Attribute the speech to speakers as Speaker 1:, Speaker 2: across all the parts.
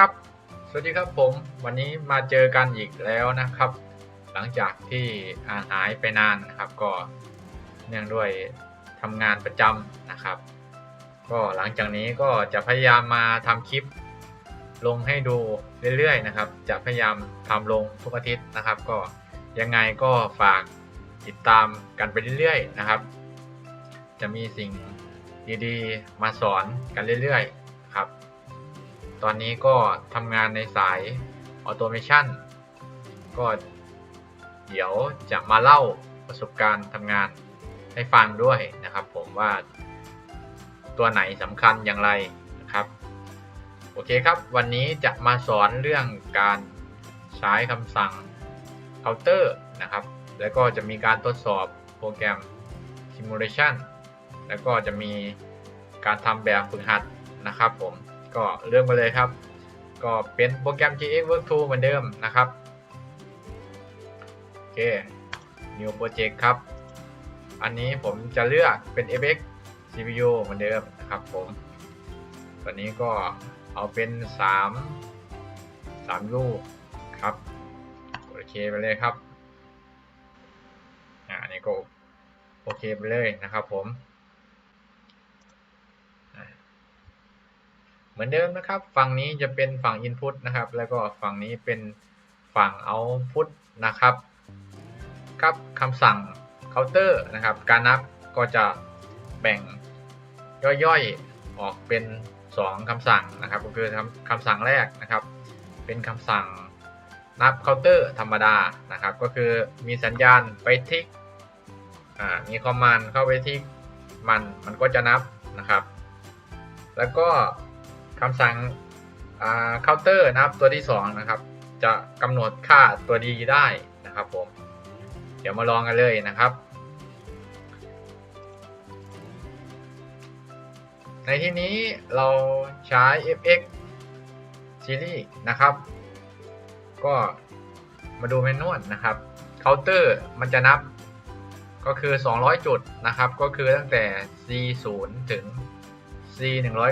Speaker 1: ครับ สวัสดีครับผม วันนี้มาเจอกันอีกแล้วนะครับ หลังจากที่ห่างหายไปนานนะครับ ก็เนื่องด้วยทำงานประจำนะครับ ก็หลังจากนี้ก็จะพยายามมาทำคลิป ลงให้ดูเรื่อยๆนะครับ จะพยายามทำลงทุกอาทิตย์นะครับ ก็ยังไงก็ฝากติดตามกันไปเรื่อยๆนะครับ จะมีสิ่งดีๆ มาสอนกันเรื่อยๆ ตอนนี้ก็ทำงานในสายออโตเมชันก็เดี๋ยวจะมาเล่าประสบการณ์ทำงานให้ฟังด้วยนะครับผมว่าตัวไหนสำคัญอย่างไรนะครับ โอเคครับ วันนี้จะมาสอนเรื่องการใช้คำสั่ง counter นะครับ แล้วก็จะมีการทดสอบโปรแกรม simulation แล้วก็จะมีการทำแบบฝึกหัดนะครับผม ก็เริ่มกันเลยครับ ก็เป็นโปรแกรม GX Work Tool เหมือนเดิมนะครับ โอเค New Project ครับ อันนี้ผมจะเลือกเป็น FX CPU เหมือนเดิมนะครับผมตัวนี้ก็เอาเป็น 3 3 ลูกครับ โอเคไปเลยครับ อ่าอันนี้ก็โอเคไปเลยนะครับผม เหมือนเดิมนะครับ ฝั่งนี้จะเป็นฝั่ง Input นะครับ แล้วก็ฝั่งนี้เป็นฝั่ง Output นะครับครับคำสั่ง Counter นะครับ การนับก็จะแบ่งย่อยๆออกเป็น 2คำสั่งนะครับ ก็คือคำสั่งแรกนะครับ เป็นคำสั่งนับ Counter ธรรมดานะครับ ก็คือมีสัญญาณไปทิกอ่ามีคอมมานด์เข้าไปทิกมันมันก็จะนับนะครับ แล้วก็ คำสั่งเคาน์เตอร์นะครับตัวที่ 2 นะครับ จะกำหนดค่าตัวดีได้นะครับผม เดี๋ยวมาลองกันเลยนะครับ ในที่นี้เราใช้ fx series นะครับ ก็มาดูเมนูนะครับเคาน์เตอร์มันจะนับก็คือ 200 จุดนะครับ ก็คือตั้งแต่ C0 ถึง C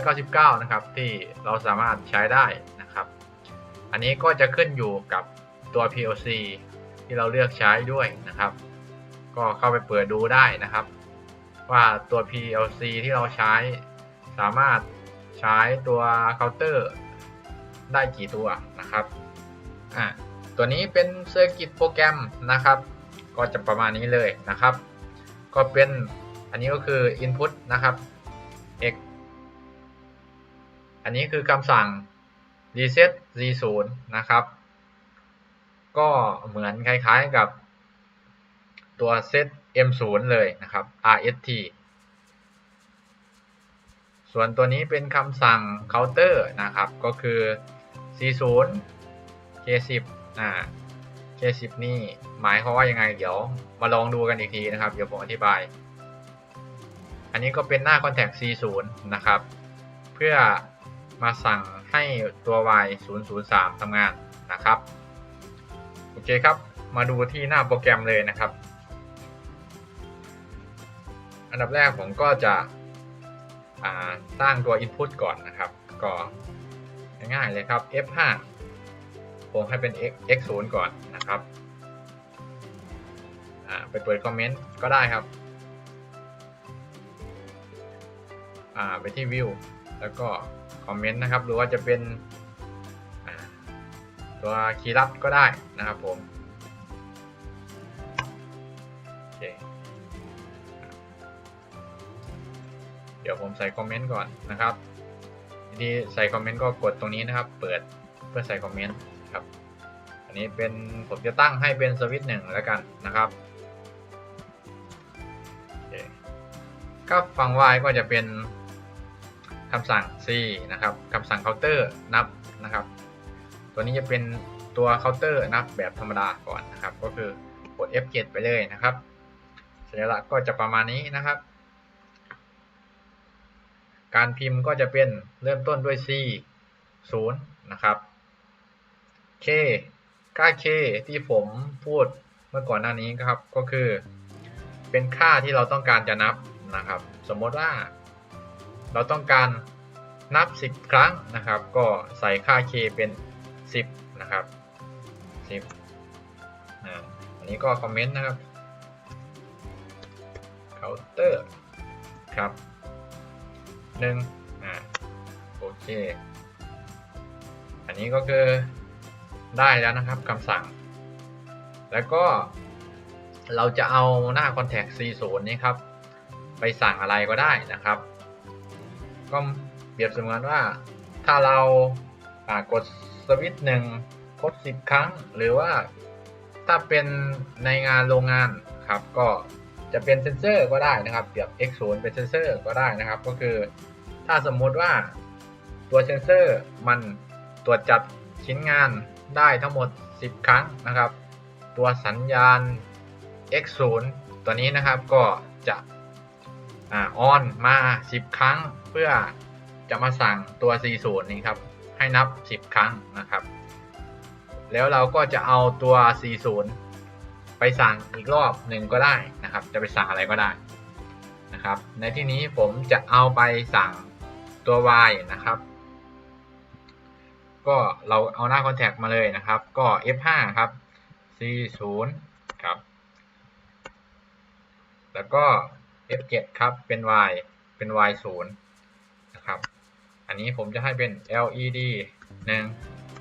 Speaker 1: 199นะครับที่เราสามารถใช้ได้นะครับ อันนี้ก็จะขึ้นอยู่กับตัว PLC ที่เราเลือกใช้ด้วยนะครับ ก็เข้าไปเปิดดูได้นะครับ ว่าตัว PLC ที่เราใช้สามารถใช้ตัวเคาน์เตอร์ได้กี่ตัวนะครับอ่าตัวนี้เป็นเซอร์กิตโปรแกรมนะครับ ก็จะประมาณนี้เลยนะครับ ก็เป็นอันนี้ก็คือ Input นะครับ อันนี้คือคำสั่ง reset z0 นะครับ ก็เหมือนคล้าย ๆกับตัว set m0 เลยนะครับ rst ส่วนตัวนี้เป็นคำสั่ง counter นะครับ ก็คือ c0 k10 อ่า k10 นี่หมายความว่ายังไง เดี๋ยวมาลองดูกันอีกทีนะครับ เดี๋ยวผมอธิบาย อันนี้ก็เป็นหน้า contact c0 นะครับ เพื่อ มาสั่งให้ตัว y 003ทำงานนะครับ โอเคครับ มาดูที่หน้าโปรแกรมเลยนะครับ อันดับแรกผมก็จะสร้างตัว Input ก่อนนะครับ ก็ง่ายๆเลยครับ F5 ผมให้เป็น x x 0ก่อนนะครับไปเปิดคอมเมนต์ก็ได้ครับไปที่ View แล้วก็ คอมเมนต์นะครับ หรือว่าจะเป็นตัวคีย์ลับก็ได้นะครับผมโอเคเดี๋ยวผมใส่คอมเมนต์ก่อนนะครับทีใส่คอมเมนต์ก็กดตรงนี้นะครับ เปิดเพื่อใส่คอมเมนต์ครับอันนี้เป็นผมจะตั้งให้เป็นสวิตช์หนึ่งแล้วกันนะครับก็ฝั่ง y ก็จะเป็น คำสั่ง c นะครับคำสั่ง counter นับนะครับ ตัวนี้จะเป็นตัว counter นับแบบธรรมดาก่อนนะครับ ก็คือกด F7 ไปเลยนะครับสัญลักษณ์ก็จะประมาณนี้นะครับ การพิมพ์ก็จะเป็นเริ่มต้นด้วย C 0นะครับ K ค่า K ที่ผมพูดเมื่อก่อนหน้านี้ครับก็คือ เป็นค่าที่เราต้องการจะนับนะครับ สมมติว่า เราต้องการนับ 10 ครั้งนะครับ ก็ใส่ค่า k เป็น 10 นะครับ 10อ่าอันนี้ก็คอมเมนต์นะครับ counter ครับหนึ่งอ่าโอเค อันนี้ก็คือได้แล้วนะครับคำสั่ง แล้วก็เราจะเอาหน้า contact C0 นี้ครับ ไปสั่งอะไรก็ได้นะครับ ก็เปรียบเสมือนว่า ถ้าเรากดสวิตช์หนึ่งครบ10 ครั้ง หรือว่าถ้าเป็นในงานโรงงานครับก็จะเป็นเซนเซอร์ก็ได้นะครับเปรียบ X0 เป็นเซนเซอร์ก็ได้นะครับ ก็คือถ้าสมมติว่าตัวเซนเซอร์มันตรวจจับชิ้นงานได้ทั้งหมด 10 ครั้งนะครับ ตัวสัญญาณ X0 ตัวนี้นะครับก็จะออนมา 10 ครั้ง เพื่อจะมาสั่งตัว 40 นี้ครับ ให้นับ 10 ครั้งนะครับ แล้วเราก็จะเอาตัว 40 ไปสั่งอีกรอบหนึ่งก็ได้นะครับ จะไปสั่งอะไรก็ได้นะครับ ในที่นี้ผมจะเอาไปสั่งตัว Y นะครับ ก็เราเอาหน้า Contact มาเลยนะครับ ก็ F5 ครับ C0 ครับ แล้วก็ F7 ครับ เป็น Y เป็น Y0 นะครับ อันนี้ผมจะให้เป็น LED 1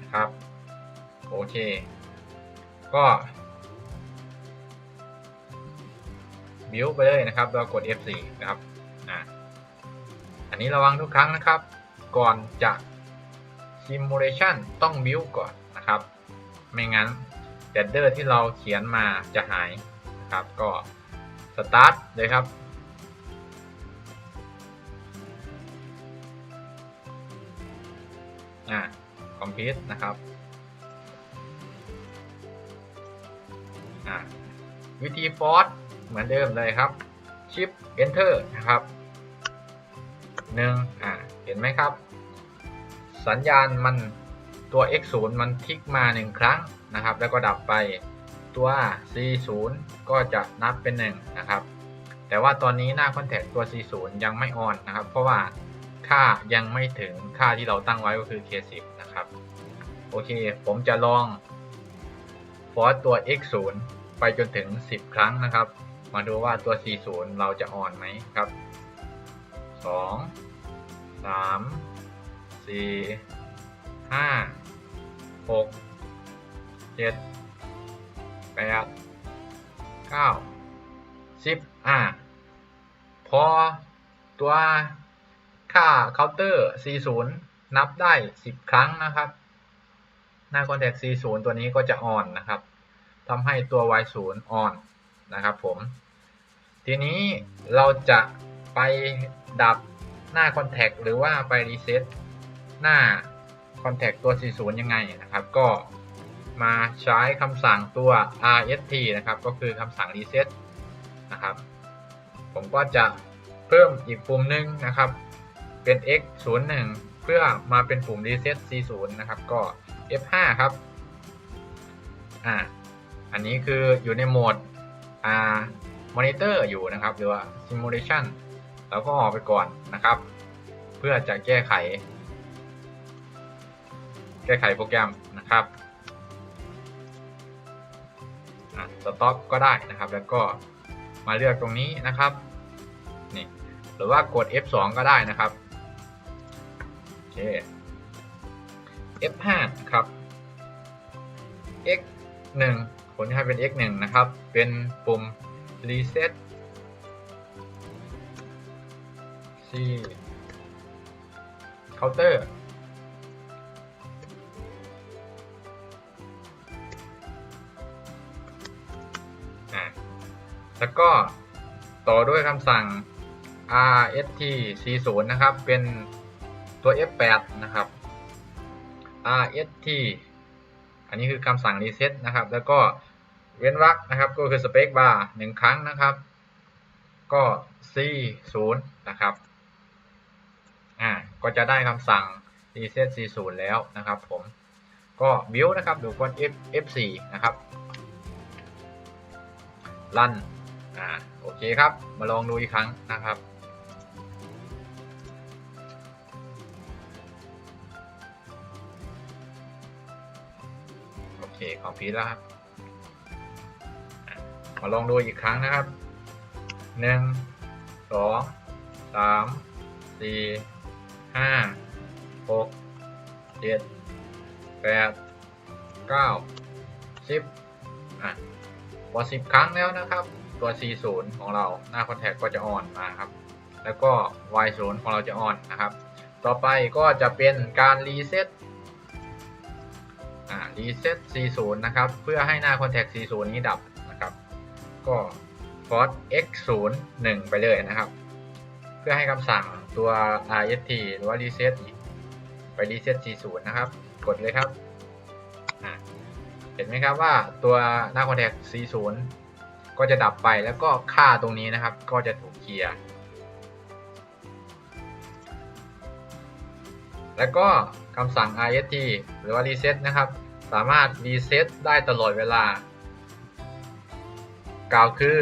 Speaker 1: นะครับ โอเค ก็ บิวไปเลยนะครับ เรากด F4 นะครับอ่าอันนี้ระวังทุกครั้งนะครับ ก่อนจะ Simulation ต้องบิวก่อนนะครับ ไม่งั้นแดดเดอร์ที่เราเขียนมาจะหายนะครับ ก็สตาร์ทเลยครับ อ่าคอมพิวต์นะครับอ่าวิธีฟอร์สเหมือนเดิมเลยครับชิป Enter นะครับหนึ่งอ่าเห็นไหมครับ สัญญาณมันตัว x 0มันทิกมาหนึ่งครั้งนะครับ แล้วก็ดับไปตัว c 0ก็จะนับเป็น1นะครับ แต่ว่าตอนนี้หน้า Contact ตัว c 0ยังไม่ออนนะครับ เพราะว่า ค่ายังไม่ถึงค่าที่เราตั้งไว้ก็คือ k 10 นะครับ โอเค ผมจะลองฟอร์ตัว x 0 ไปจนถึง 10 ครั้งนะครับ มาดูว่าตัว c 0เราจะอ่อนไหมครับ 2 3สี่ห้าหกเจ็ดแปดเก้าสิบอ่า พอตัว ค่าเคาน์เตอร์40นับได้ 10 ครั้งนะครับ หน้า Contact 40ตัวนี้ก็จะออนนะครับทำให้ตัว Y0 ออนนะครับผม ทีนี้เราจะไปดับหน้า Contact หรือว่าไปรีเซ็ตหน้า Contact ตัว 40 ยังไงนะครับ ก็มาใช้คำสั่งตัว rst นะครับ ก็คือคำสั่ง reset นะครับ ผมก็จะเพิ่มอีกปุ่มหนึ่งนะครับ เป็น x 0 1 เพื่อมาเป็นปุ่ม reset 40นะครับ ก็ f5 ครับ อ่า อันนี้คืออยู่ในโหมด อ่า monitor อยู่นะครับ หรือว่า simulation เราก็ออกไปก่อนนะครับ เพื่อจะแก้ไข แก้ไขโปรแกรมนะครับสต็อปก็ได้นะครับ แล้วก็มาเลือกตรงนี้นะครับ นี่ หรือว่ากด F2 ก็ได้นะครับ เค F5 ครับ X1 ผมจะให้เป็น X1 นะครับ เป็นปุ่ม reset C counter อะแล้วก็ต่อด้วยคำสั่ง rst 40 นะครับ เป็น ตัว f8 นะครับ rst อันนี้คือคำสั่ง reset นะครับ แล้วก็เว้นวรรคนะครับ ก็คือ space bar หนึ่งครั้งนะครับ ก็ c 0นะครับอ่าก็จะได้คำสั่ง reset c 0แล้วนะครับผมก็ build นะครับดูกด f f4 นะครับรันอ่าโอเคครับ มาลองดูอีกครั้งนะครับ ของพีทแล้วครับมาลองดูอีกครั้งนะครับหนึ่งสองสามสี่ห้าหกเจ็ดแปดเก้าสิบอะพอสิบครั้งแล้วนะครับ ตัว C0 ของเราหน้าคอนแทคก็จะอ่อนมาครับ แล้วก็ Y0 ของเราจะอ่อนนะครับ ต่อไปก็จะเป็นการรีเซ็ต รีเซ็ต C0 นะครับ เพื่อให้หน้าคอนแทค C0 นี้ดับนะครับ ก็ฟอร์ X0 1ไปเลยนะครับ เพื่อให้คำสั่งตัว RST หรือว่ารีเซ็ตไปรีเซ็ต C0 นะครับ กดเลยครับ เห็นไหมครับว่าตัวหน้าคอนแทค C0 ก็จะดับไปแล้วก็ค่าตรงนี้นะครับ ก็จะถูกเคลียร์แล้วก็คำสั่ง RST หรือว่า reset นะครับ สามารถ reset ได้ตลอดเวลา กล่าวคือ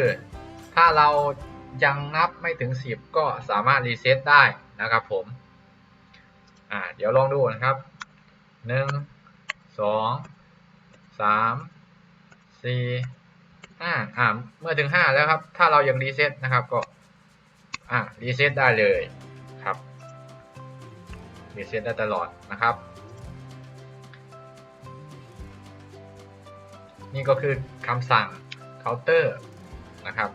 Speaker 1: ถ้าเรายังนับไม่ถึง 10 ก็สามารถ reset ได้นะครับผมอ่าเดี๋ยวลองดูนะครับ 1 2 3 4 5อ่าเมื่อถึง 5 แล้วครับ ถ้าเรายัง reset นะครับก็อ่า reset ได้เลยครับรีเซ็ตได้ตลอดนะครับ นี่ก็คือคำสั่ง counter นะครับ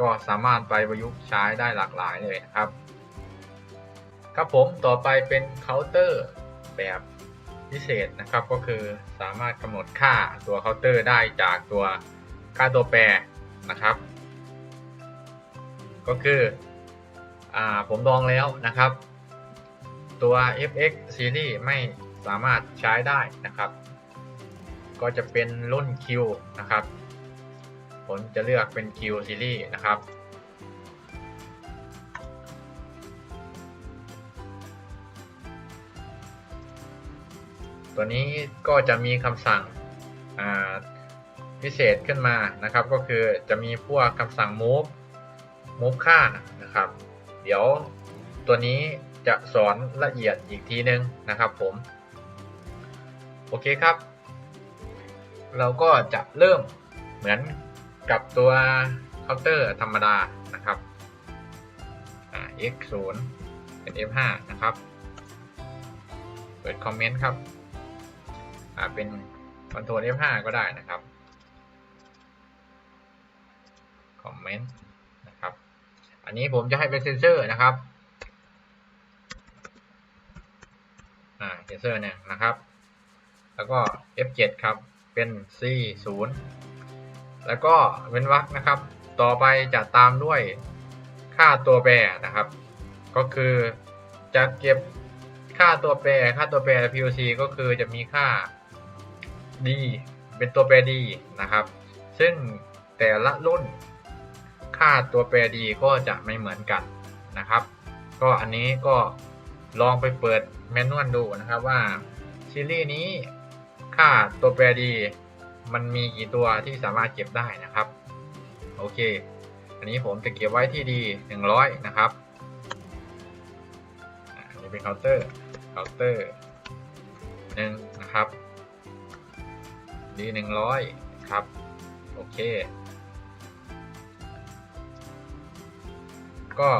Speaker 1: ก็สามารถไปประยุกต์ใช้ได้หลากหลายเลยนะครับ ครับผมต่อไปเป็น counter แบบพิเศษนะครับก็คือสามารถกำหนดค่าตัว counter ได้จากตัวค่าตัวแปรนะครับ ก็คืออผมลองแล้วนะครับ ตัว FX Series ไม่สามารถใช้ได้นะครับ ก็จะเป็นรุ่น Q นะครับ ผมจะเลือกเป็น Q Series นะครับ ตัวนี้ก็จะมีคำสั่งพิเศษขึ้นมานะครับ ก็คือจะมีพวกคำสั่ง move move ค่านะครับ เดี๋ยวตัวนี้จะสอนละเอียดอีกทีนึงนะครับผม โอเคครับ เราก็จะเริ่มเหมือนกับตัวเคาน์เตอร์ธรรมดานะครับ x 0เป็น f 5นะครับ เปิดคอมเมนต์ครับเป็น Ctrl F 5ก็ได้นะครับ คอมเมนต์นะครับ อันนี้ผมจะให้เป็นเซนเซอร์นะครับเซนเซอร์เนี่ยนะครับ แล้วก็ F7 ครับ เป็น C0 แล้วก็เว้นวรรคนะครับ ต่อไปจะตามด้วยค่าตัวแปรนะครับ ก็คือจะเก็บค่าตัวแปรค่าตัวแปร POC ก็คือจะมีค่า D เป็นตัวแปร D นะครับ ซึ่งแต่ละรุ่นค่าตัวแปร D ก็จะไม่เหมือนกันนะครับ ก็อันนี้ก็ลองไปเปิดแมนนวลดูนะครับว่าซีรีส์นี้ ค่าตัวแปรดี มันมีกี่ตัวที่สามารถเก็บได้นะครับ โอเค อันนี้ผมจะเก็บไว้ที่ดี100 นะครับอันนี้เป็นเคาน์เตอร์เคาน์เตอร์หนึ่งนะครับดี100 ครับ โอเค ก็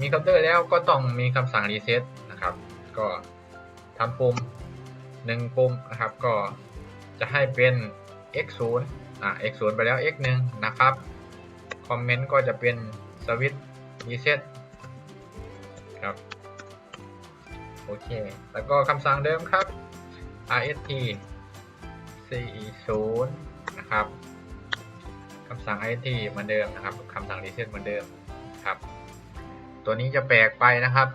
Speaker 1: มีเคาน์เตอร์แล้วก็ต้องมีคำสั่งรีเซ็ตนะครับ ก็ทำปุ่ม หนึ่งปุ่มนะครับ ก็จะให้เป็น x 0อ่า x 0ไปแล้ว x 1นะครับ คอมเมนต์ก็จะเป็นสวิตช์รีเซ็ตครับ โอเค แล้วก็คำสั่งเดิมครับ rst 40นะครับคำสั่ง rst เหมือนเดิมนะครับคำสั่งรีเซ็ตเหมือนเดิมครับ ตัวนี้จะแปลกไปนะครับ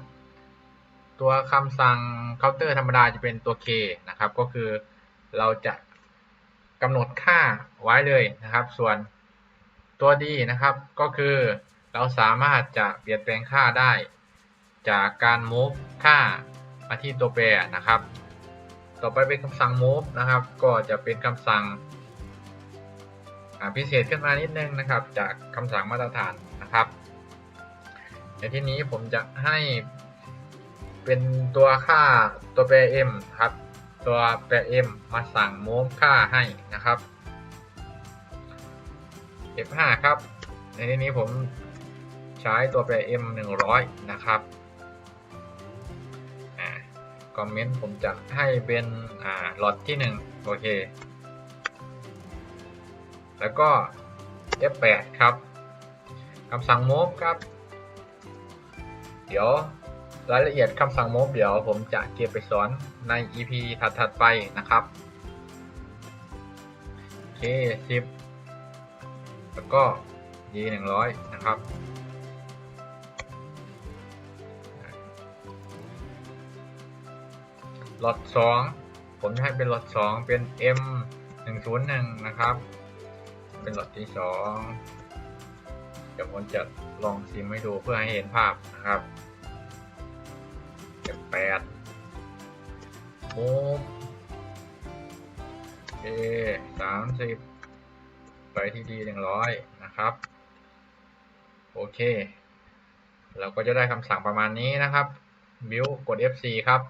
Speaker 1: ตัวคำสั่งเคาน์เตอร์ธรรมดาจะเป็นตัว K นะครับ ก็คือเราจะกำหนดค่าไว้เลยนะครับ ส่วนตัวดีนะครับ ก็คือเราสามารถจะเปลี่ยนแปลงค่าได้ จากการ move ค่ามาที่ตัวแปรนะครับ ต่อไปเป็นคำสั่ง move นะครับ ก็จะเป็นคำสั่งพิเศษขึ้นมานิดนึงนะครับ จากคำสั่งมาตรฐานนะครับในที่นี้ผมจะให้ เป็นตัวค่าตัวแปร m ครับ ตัวแปร m มาสั่งโม้ค่าให้นะครับ F5 ครับ ในที่นี้ผมใช้ตัวแปร m 100 นะครับอคอมเมนต์ผมจะให้เป็นอ่าหลอดที่ 1 โอเค แล้วก็ F8 ครับคำสั่งโมฟครับ เดี๋ยว รายละเอียดคำสั่งโมฟเดี๋ยวผมจะเก็บไปสอนใน EP ถัดๆไปนะครับ โอเค10แล้วก็ D 100นะครับ หลอด2ผมจะให้เป็นหลอด2เป็น M 101นะครับ เป็นหลอดที่2เดี๋ยวผมจะลองซิมให้ดูเพื่อให้เห็นภาพนะครับ มูฟเอสามสิบไปที่ดีหนึ่งร้อยนะครับ โอเค เราก็จะได้คำสั่งประมาณนี้นะครับ build กด F4 ครับ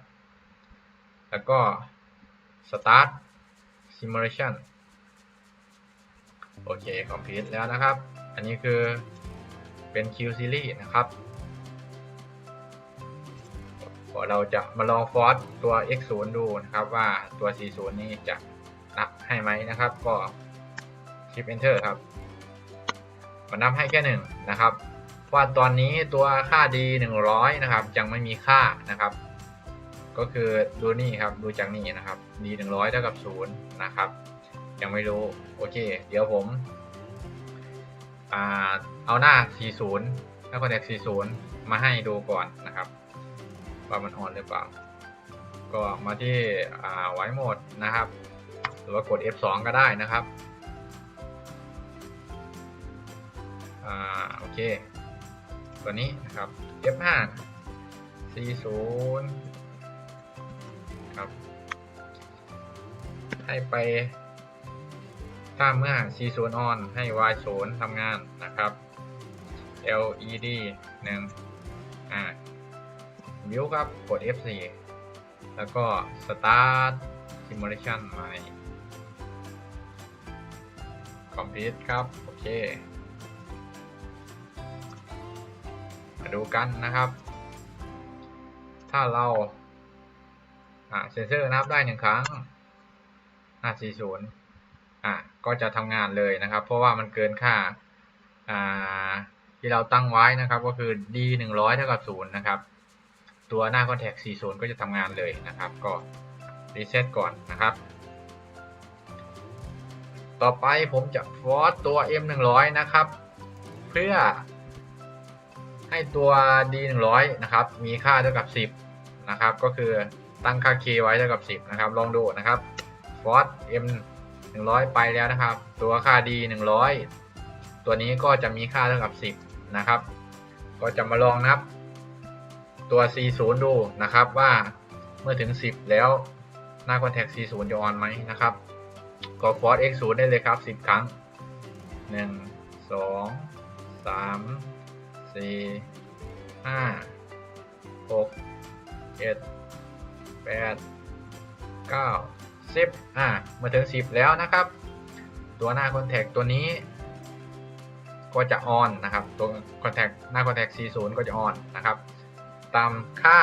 Speaker 1: แล้วก็ start simulation โอเค complete แล้วนะครับ อันนี้คือเป็น Q series นะครับ เราจะมาลองฟอร์สตัว x 0 ดูนะครับว่าตัว c 0นี้จะนับให้ไหมนะครับ ก็ shift enter ครับมันนับให้แค่หนึ่งนะครับว่าตอนนี้ตัวค่า d 100 นะครับ ยังไม่มีค่านะครับ ก็คือดูนี่ครับดูจากนี่นะครับ d 100เท่ากับ0นะครับ ยังไม่รู้โอเค เดี๋ยวผมอเอาหน้า 40 แล้วก็แท็ก40 มาให้ดูก่อนนะครับ ว่ามันออนหรือเปล่า ก็มาที่อ่าไว้โหมดนะครับ หรือว่ากด F2 ก็ได้นะครับอ่าโอเค ตัวนี้นะครับ F5 40ครับ ให้ไปถ้าเมื่อ C 0 on ให้ Y 0 ทำงานนะครับ LED 1อ่า view ครับ กด F4 แล้วก็ start simulation ใหม่ complete ครับ โอเค มาดูกันนะครับ ถ้าเราอ่าเซนเซอร์นับได้หนึ่งครั้ง540อะก็จะทำงานเลยนะครับ เพราะว่ามันเกินค่าอ่าที่เราตั้งไว้นะครับ ก็คือ d 100เท่ากับ0นะครับ ตัวหน้า contact 40ก็จะทำงานเลยนะครับ ก็รีเซ็ตก่อนนะครับ ต่อไปผมจะฟอสตัว m 100นะครับ เพื่อให้ตัว d 100นะครับ มีค่าเท่ากับ 10 นะครับ ก็คือตั้งค่า k ไว้เท่ากับ 10 นะครับ ลองดูนะครับฟอส m 100ไปแล้วนะครับ ตัวค่า d 100ตัวนี้ก็จะมีค่าเท่ากับ 10 นะครับ ก็จะมาลองนับ ตัว c 0 ดูนะครับว่าเมื่อถึง 10 แล้วหน้า contact c 0 จะออนไหมนะครับก็ force x 0 ได้เลยครับ 10 ครั้ง 1 2 3 4 5 6 7 8 9 10อ่ามาถึง 10 แล้วนะครับ ตัวหน้า contact ตัวนี้ ก็จะออนนะครับ ตัว contact หน้า contact C0 ก็จะออนนะครับ ตามค่า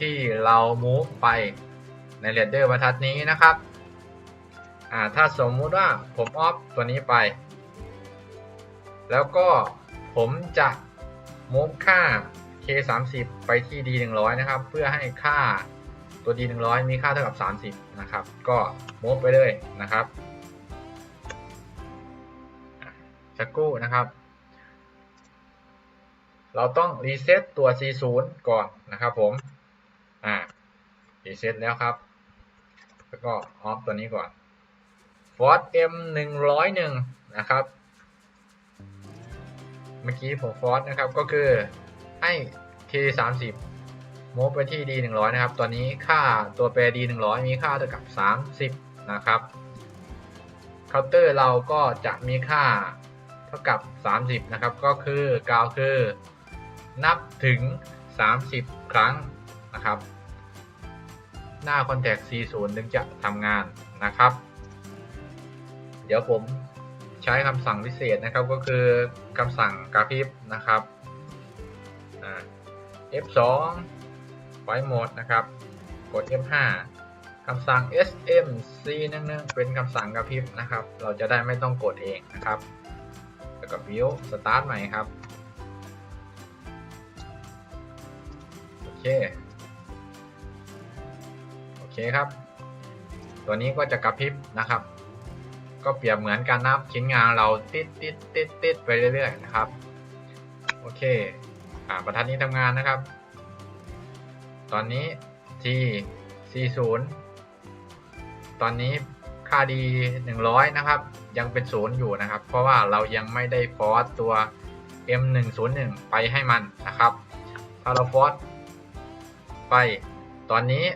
Speaker 1: ที่เรา move ไปในเรดเดอร์บรรทัดนี้นะครับถ้าสมมุติว่าผมออฟตัวนี้ไป แล้วก็ผมจะ move ค่า K30 ไปที่ D100 นะครับ เพื่อให้ค่าตัว D100 มีค่าเท่ากับ 30 นะครับ ก็ move ไปเลยนะครับสักครู่นะครับ เราต้องรีเซ็ตตัว C0 ก่อนนะครับผม อ่า รีเซ็ตแล้วครับ แล้วก็ออฟตัวนี้ก่อน Ford M 101นะครับ เมื่อกี้ผมฟอร์สนะครับ ก็คือให้ K 3 0 move ไปที่ D 100นะครับ ตอนนี้ค่าตัวแปร D 100มีค่าเท่ากับ30นะครับ เคาน์เตอร์เราก็จะมีค่าเท่ากับ 30 นะครับ ก็คือกาวคือ นับถึง 30 ครั้งนะครับ หน้า Contact C0 ถึงจะทำงานนะครับ เดี๋ยวผมใช้คำสั่งพิเศษนะครับก็คือคำสั่งกราฟนะครับ F2 ไว้โหมดนะครับ กด F5 คำสั่ง SMC นึงๆเป็นคำสั่งกระพริบนะครับ เราจะได้ไม่ต้องกดเองนะครับ แล้วก็ View Start ใหม่ครับ เค โอเคครับ ตัวนี้ก็จะกระพริบนะครับ ก็เปรียบเหมือนการนับชิ้นงานเราติดติดติดติดไปเรื่อยๆนะครับ โอเค อ่าประทัดนี้ทำงานนะครับ ตอนนี้ T 40 ตอนนี้ค่าดี 100 นะครับ ยังเป็นศูนย์อยู่นะครับ เพราะว่าเรายังไม่ได้ฟอสตัว M101 ไปให้มันนะครับ ถ้าเราฟอส ไปตอนนี้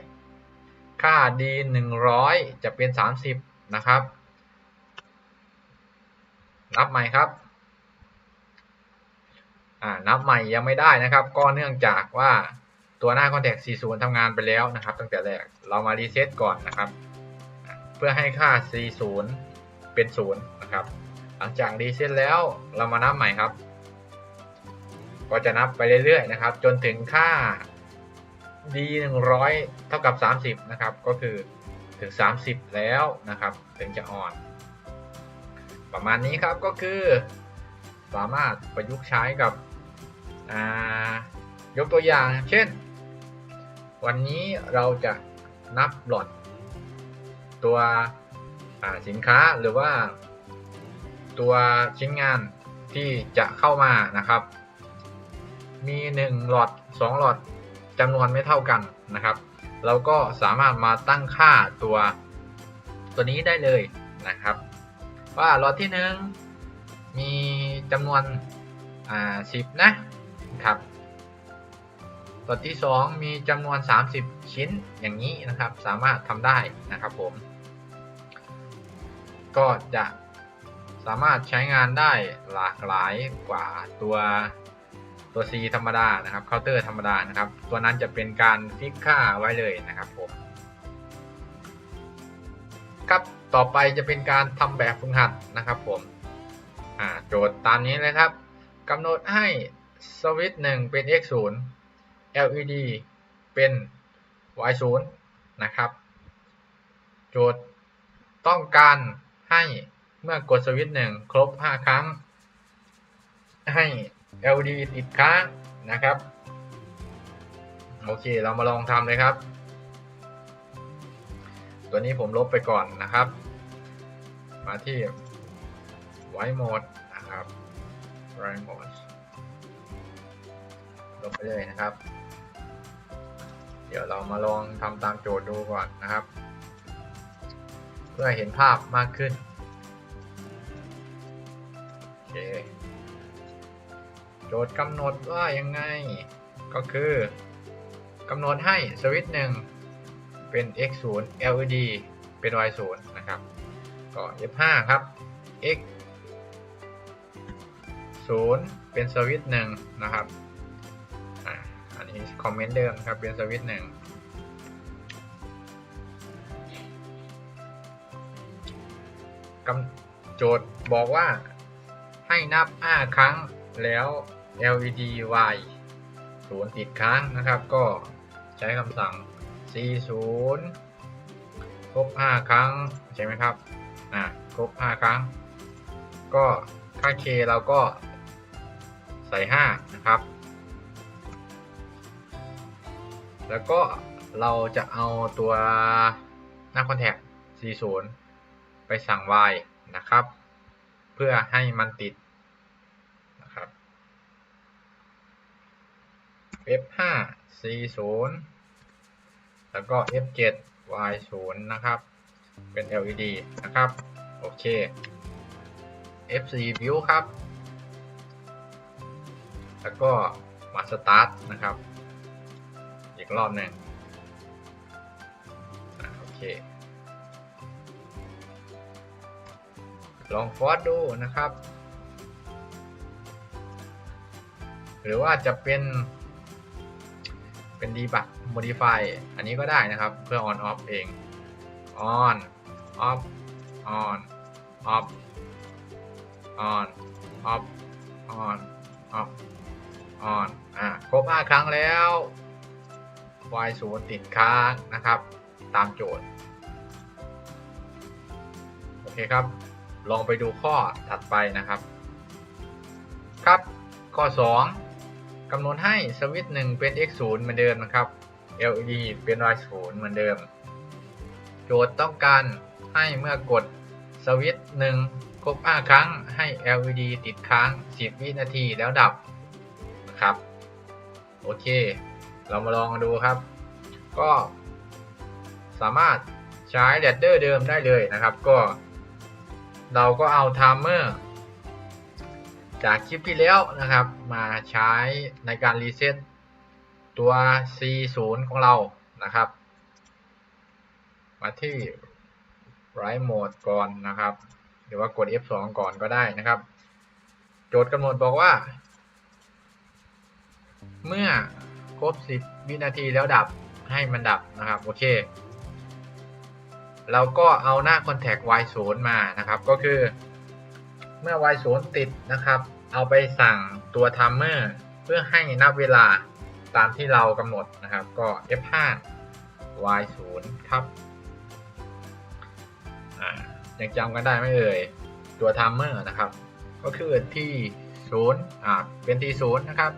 Speaker 1: ค่าดี100 จะเป็น 30 นะครับ นับใหม่ครับนับใหม่ยังไม่ได้นะครับ ก็เนื่องจากว่าตัวหน้า Contact 40ทำงานไปแล้วนะครับ ตั้งแต่แรกเรามารีเซ็ตก่อนนะครับ เพื่อให้ค่า 40 เป็น 0 นะครับ หลังจากรีเซ็ตแล้วเรามานับใหม่ครับ ก็จะนับไปเรื่อยๆนะครับ จนถึงค่า d 100 เท่ากับ 30 นะครับ ก็คือถึง 30 แล้วนะครับ ถึงจะอ่อน ประมาณนี้ครับก็คือสามารถประยุกต์ใช้กับยกตัวอย่างเช่น วันนี้เราจะนับหลอดตัวสินค้าหรือว่า ตัวชิ้นงานที่จะเข้ามานะครับ มี 1 หลอด 2 หลอด จำนวนไม่เท่ากันนะครับ เราก็สามารถมาตั้งค่าตัวตัวนี้ได้เลยนะครับ ว่าหลอดที่ 1 มีจำนวนอ่า10นะครับหลอดที่ 2 มีจำนวน 30 ชิ้นอย่างนี้นะครับ สามารถทำได้นะครับผม ก็จะสามารถใช้งานได้หลากหลายกว่าตัว ตัว C ธรรมดานะครับเคาน์เตอร์ธรรมดานะครับ ตัวนั้นจะเป็นการฟิกค่าไว้เลยนะครับผมครับต่อไปจะเป็นการทำแบบฝึกหัดนะครับผมโจทย์ตามนี้เลยครับกำหนดให้สวิตช์1เป็น x 0 LED เป็น y 0นะครับ โจทย์ต้องการให้เมื่อกดสวิตช์1ครบ 5 ครั้ง ให้ LED ติดค้างนะครับ โอเคเรามาลองทำเลยครับ ตัวนี้ผมลบไปก่อนนะครับ มาที่ White Mode นะครับ White Mode ลบไปเลยนะครับ เดี๋ยวเรามาลองทำตามโจทย์ดูก่อนนะครับ เพื่อเห็นภาพมากขึ้น โจทย์กำหนดว่ายังไง ก็คือกำหนดให้สวิตช์หนึ่งเป็น x 0 LED เป็น y 0นะครับก็ f5 ครับ x 0 เป็นสวิตช์หนึ่งนะครับอันนี้คอมเมนต์เดิมครับเป็นสวิตช์หนึ่งกำโจทย์บอกว่าให้นับ 5 ครั้งแล้ว LED Y 0ติดค้างนะครับ ก็ใช้คำสั่ง C 0ครบ 5 ครั้ง ใช่ไหมครับ อ่าครบ 5 ครั้ง ก็ค่า K เราก็ใส่ 5 นะครับ แล้วก็เราจะเอาตัวหน้าคอนแทค C 0ไปสั่ง Y นะครับ เพื่อให้มันติดนะครับ F5 C0 แล้วก็ F7 Y0 นะครับ เป็น LED นะครับ โอเค F4 View ครับ แล้วก็มา Start นะครับ อีกรอบหนึ่งโอเค ลองฟอสดูนะครับ หรือว่าจะเป็น เป็นดีบัก modify อันนี้ก็ได้นะครับ เพื่อ on off เอง on off on off on off on off on อะครบ 5 ครั้งแล้ว y 0ติดค้างนะครับ ตามโจทย์ โอเคครับ ลองไปดูข้อถัดไปนะครับ ครับ ข้อ 2 กำหนดให้สวิตช์1เป็น x 0เหมือนเดิมนะครับ LED เป็น y 0เหมือนเดิม โจทย์ต้องการให้เมื่อกดสวิตช์1ครบ 5 ครั้งให้ LED ติดค้าง 10 วินาทีแล้วดับนะครับ โอเค เรามาลองดูครับ ก็สามารถใช้แรดเดอร์เดิมได้เลยนะครับ ก็ เราก็เอาไทม์เมอร์ จากคลิปที่แล้วนะครับ มาใช้ในการรีเซ็ตตัว C0 ของเรานะครับ มาที่ Write Mode ก่อนนะครับ หรือว่ากด F2 ก่อนก็ได้นะครับ โจทย์กำหนดบอกว่า เมื่อครบ 10 วินาทีแล้วดับให้มันดับนะครับ โอเค เราก็เอาหน้า Contact Y0 มานะครับ ก็คือ เมื่อ Y0 ติดนะครับ เอาไปสั่งตัว Timer เพื่อให้นับเวลาตามที่เรากำหนดนะครับ ก็ F5 Y0 ครับยังจำกันได้ไหมเอ่ย ตัว Timer นะครับ ก็คือที่0อ่าเป็นที่0นะครับ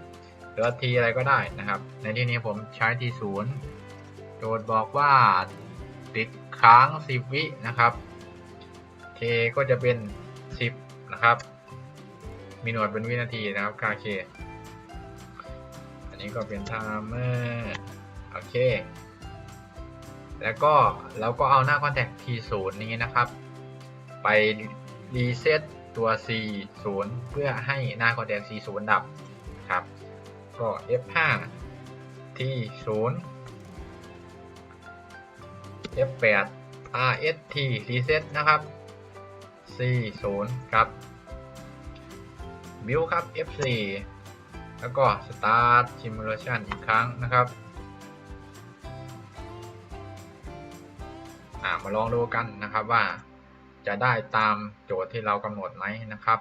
Speaker 1: หรือว่า T อะไรก็ได้นะครับ ในที่นี้ผมใช้ที่0โจทย์บอกว่าติดค้าง 10 วินะครับ K ก็จะเป็น 10 นะครับ มีหนวยเป็นวินาทีนะครับค่า K อันนี้ก็เป็นไทม์เมอร์โอเค แล้วก็เราก็เอาหน้า contact T0 นี้นะครับ ไปรีเซ็ตตัว C0 เพื่อให้หน้า contact C0 ดับครับ ก็ F5 T0 F8 RST reset นะครับ C0 ครับ build ครับ F4 แล้วก็ start simulation อีกครั้งนะครับมาลองดูกันนะครับว่าจะได้ตามโจทย์ที่เรากำหนดไหมนะครับ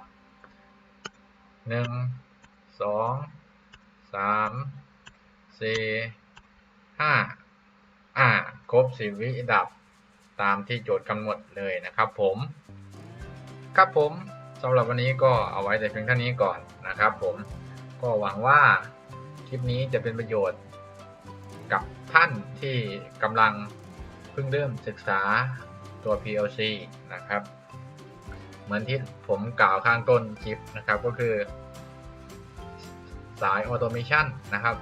Speaker 1: 1 2 3 4 5อ่า ครบ10วิดับตามที่โจทย์กำหนดเลยนะครับผม ครับผมสำหรับวันนี้ก็เอาไว้แต่เพียงเท่านี้ก่อนนะครับผมก็หวังว่าคลิปนี้จะเป็นประโยชน์กับท่านที่กำลังเพิ่งเริ่มศึกษาตัว PLC นะครับ เหมือนที่ผมกล่าวข้างต้นคลิปนะครับก็คือ สายออโตเมชันนะครับ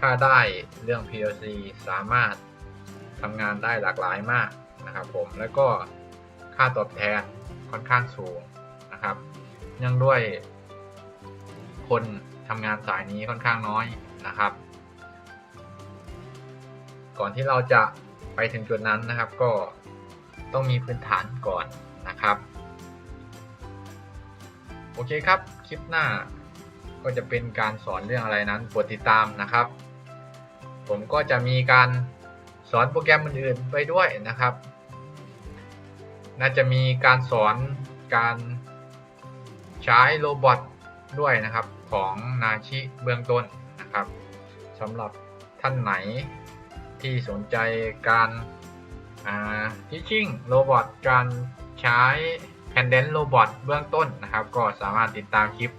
Speaker 1: ถ้าได้เรื่อง PLC สามารถทำงานได้หลากหลายมากนะครับผมแล้วก็ค่าตอบแทน ค่อนข้างสูงนะครับเนื่องด้วย คนทำงานสายนี้ค่อนข้างน้อยนะครับ ก่อนที่เราจะไปถึงจุดนั้นนะครับ ก็ต้องมีพื้นฐานก่อนนะครับ โอเคครับ คลิปหน้าก็จะเป็นการสอนเรื่องอะไรนั้นโปรดติดตามนะครับ ผมก็จะมีการสอนโปรแกรมอื่นๆไปด้วยนะครับ น่าจะมีการสอนการใช้โรบอทด้วยนะครับของนาชิเบื้องต้นนะครับสำหรับท่านไหนที่สนใจการทิชชิ่งโรบอทการใช้แพนเดนโรบอทเบื้องต้นนะครับ ก็สามารถติดตามคลิป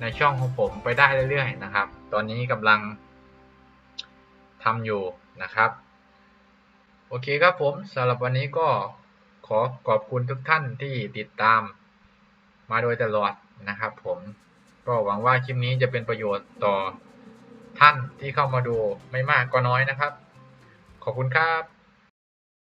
Speaker 1: ในช่องของผมไปได้เรื่อยๆนะครับ ตอนนี้กำลังทำอยู่นะครับ โอเคครับผมสำหรับวันนี้ก็ ขอขอบคุณทุกท่านที่ติดตามมาโดยตลอดนะครับ ผมก็หวังว่าคลิปนี้จะเป็นประโยชน์ต่อท่านที่เข้ามาดูไม่มากก็น้อยนะครับ ขอบคุณครับ